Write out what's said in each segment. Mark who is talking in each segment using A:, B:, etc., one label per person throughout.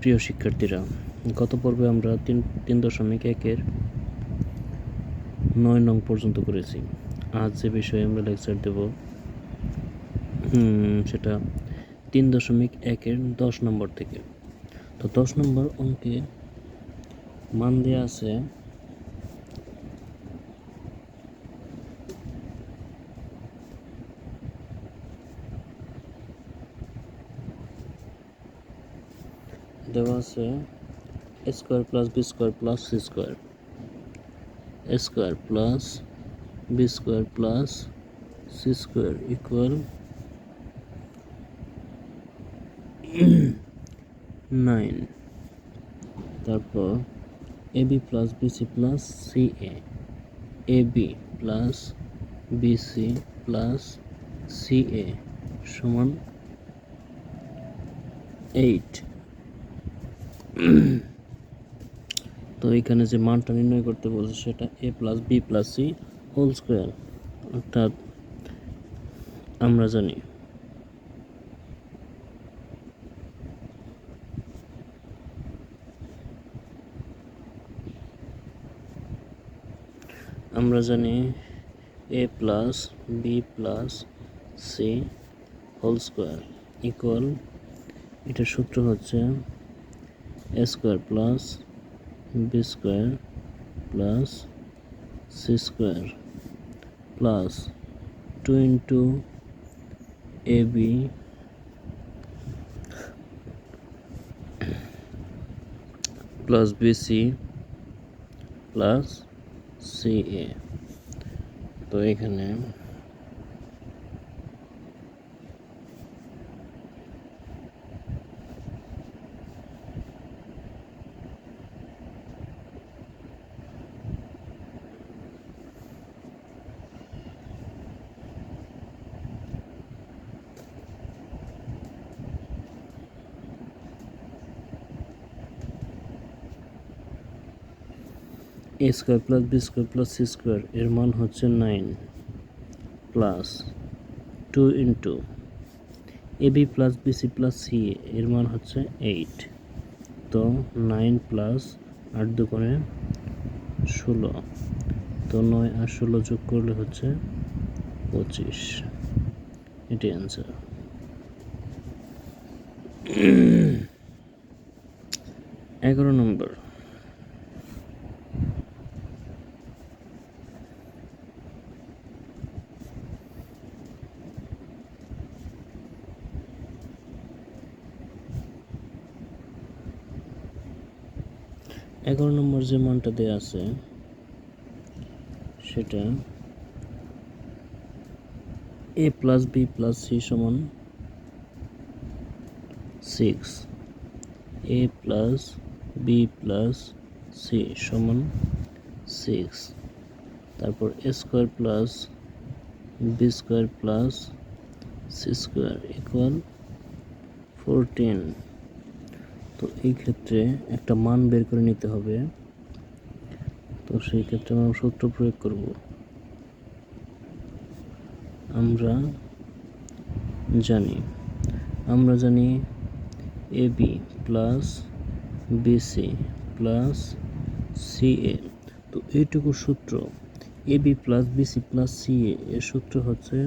A: প্রিয় শিক্ষার্থীরা, গত পর্বে আমরা তিন তিন দশমিক একের নয় নং পর্যন্ত করেছি। আজ যে বিষয়ে আমরা লেকচার দেব সেটা তিন দশমিক একের দশ নম্বর থেকে। তো দশ নম্বর অঙ্কে মান দেওয়া আছে দেওয়া আছে square plus B square plus C square. Square plus B square plus C square equal nine. তারপর A B plus BC plus C A. A B plus BC plus C A সমান এইট। তো এখানে যে মানটা নির্ণয় করতে বলছে সেটা A plus B plus C whole square অর্থাৎ আমরা জানি। আমরা জানি A plus B plus C whole square equal এটার সূত্র হচ্ছে A square plus B square plus C square plus two into A B plus BC plus C A তো এখানে A square plus B square plus C square এর মান হচ্ছে nine plus two into A B plus B C plus C এর মান হচ্ছে eight তো nine plus আট দুগুণে ষোলো। তো নয় আর ষোলো যোগ করলে হচ্ছে পঁচিশ। এটি অ্যান্সার এগারো নম্বর। এগারো নম্বর যে মানটা দেওয়া আছে, সেটা A plus B plus C সমান six A plus B plus C সমান সিক্স তারপর A square plus B square plus C square equal fourteen তো এই ক্ষেত্রে একটা মান বের করে নিতে হবে। তো সেই ক্ষেত্রে আমরা সূত্র প্রয়োগ করব। আমরা জানি আমরা জানি A B plus BC plus C A তো এইটুকু সূত্র A B plus BC plus C A এর সূত্র হচ্ছে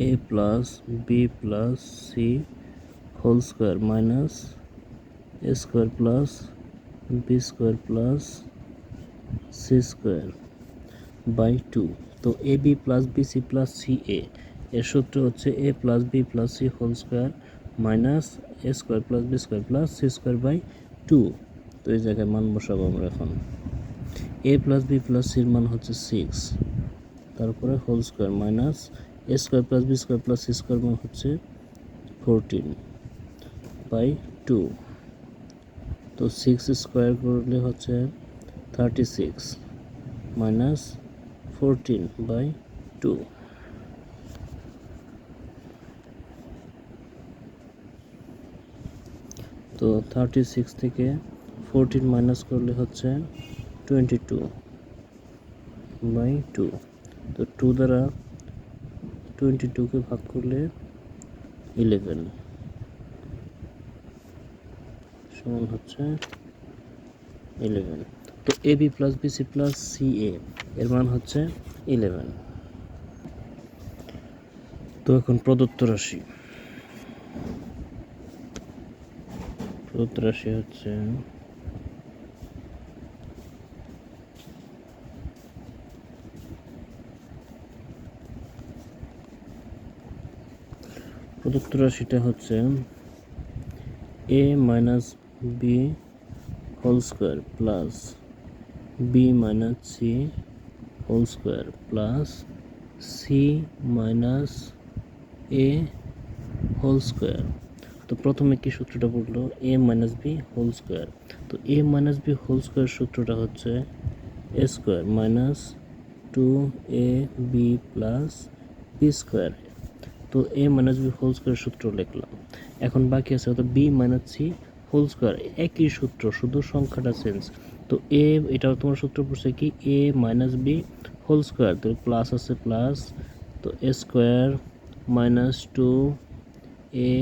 A: A plus B plus C whole square minus A square plus B square plus C square by two. তো A B plus B, C plus C, A. এর সূত্র হচ্ছে A plus B plus C whole square minus A square plus B square plus C square by two. তো এই জায়গায় মান বসাবো আমরা এখন। এ প্লাস বি প্লাস সির মান হচ্ছে সিক্স। তারপরে whole square minus A square plus B square plus C square মান হচ্ছে ফোরটিন। বাই টু তো সিক্স স্কোয়ার করলে হচ্ছে thirty six minus fourteen by two তো থার্টি সিক্স থেকে ফোরটিন মাইনাস করলে হচ্ছে টোয়েন্টি টু বাই টু তো টু দ্বারা টোয়েন্টি টুকে ভাগ করলে ইলেভেন সমান হচ্ছে ইলেভেন তো A B plus B C plus C A এর মান হচ্ছে ইলেভেন তো এখন প্রদত্ত রাশি। প্রদত্ত রাশি হচ্ছে প্রদত্ত রাশিটা হচ্ছে A minus B whole square plus B minus C whole square plus C minus A whole square তো প্রথমে কি সূত্রটা পড়ল? A minus B whole square তো A minus B whole square সূত্রটা হচ্ছে A square minus two A B plus B square তো A minus B whole square সূত্র লিখলাম। এখন বাকি আছে অর্থাৎ B minus C whole square একই সূত্র, শুধু সংখ্যাটা চেঞ্জ তো এ এটা তোমার সূত্র পড়ছে কি? A minus B whole square তো প্লাস আছে প্লাস তো A square minus two A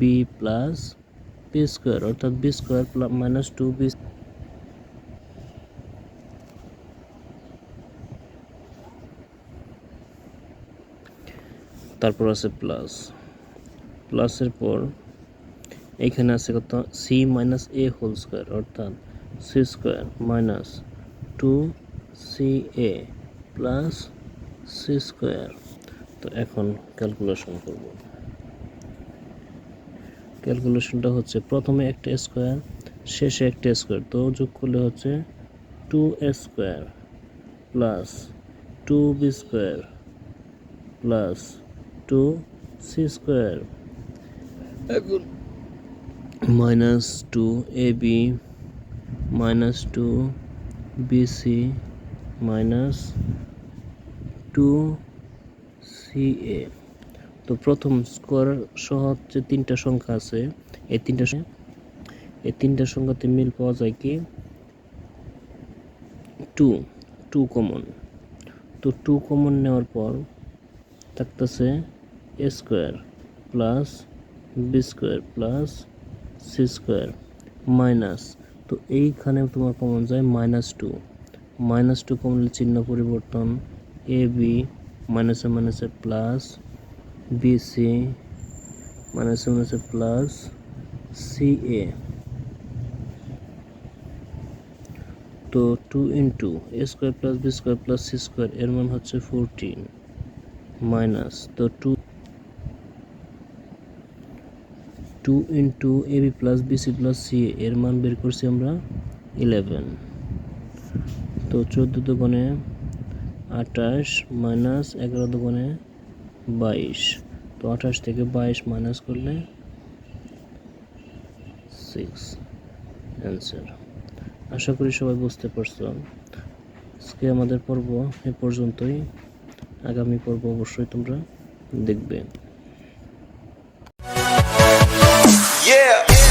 A: B plus B square অর্থাৎ B square plus minus two B তারপর আছে প্লাস প্লাসের পর এখানে আছে কত? C minus A whole square অর্থাৎ C square minus two C A plus C square তো এখন ক্যালকুলেশন করব। ক্যালকুলেশনটা হচ্ছে প্রথমে একটা স্কোয়ার শেষে একটা স্কোয়ার তো যোগ করলে হচ্ছে two A square plus two B square plus two C square এখন B minus two B C minus two C A তো প্রথম স্কোয়ার সহ যে তিনটা সংখ্যা আছে। এই তিনটা এই তিনটা সংখ্যাতে মিল পাওয়া যায় কি? টু টু কমন তো টু কমন নেওয়ার পর থাকতেছে A square plus B square plus C square minus তো এইখানে তোমার কমন যায় মাইনাস টু মাইনাস টু কমলে চিহ্ন পরিবর্তন এ বি মাইনাসে মাইনাসে প্লাস বি সি মাইনাসে মাইনাসে প্লাস সি এ তো two into A square plus B square plus C square এর মান হচ্ছে ফোরটিন মাইনাস তো two two into A B plus B C plus C এর মান বের করছি আমরা ইলেভেন তো চোদ্দ দোকানে আঠাশ মাইনাস এগারো দোকানে বাইশ। তো আঠাশ থেকে বাইশ মাইনাস করলে সিক্স অ্যান্সার আশা করি সবাই বুঝতে পারছ। আজকে আমাদের পর্ব এ পর্যন্তই। আগামী পর্ব অবশ্যই তোমরা দেখবে।
B: Yeah.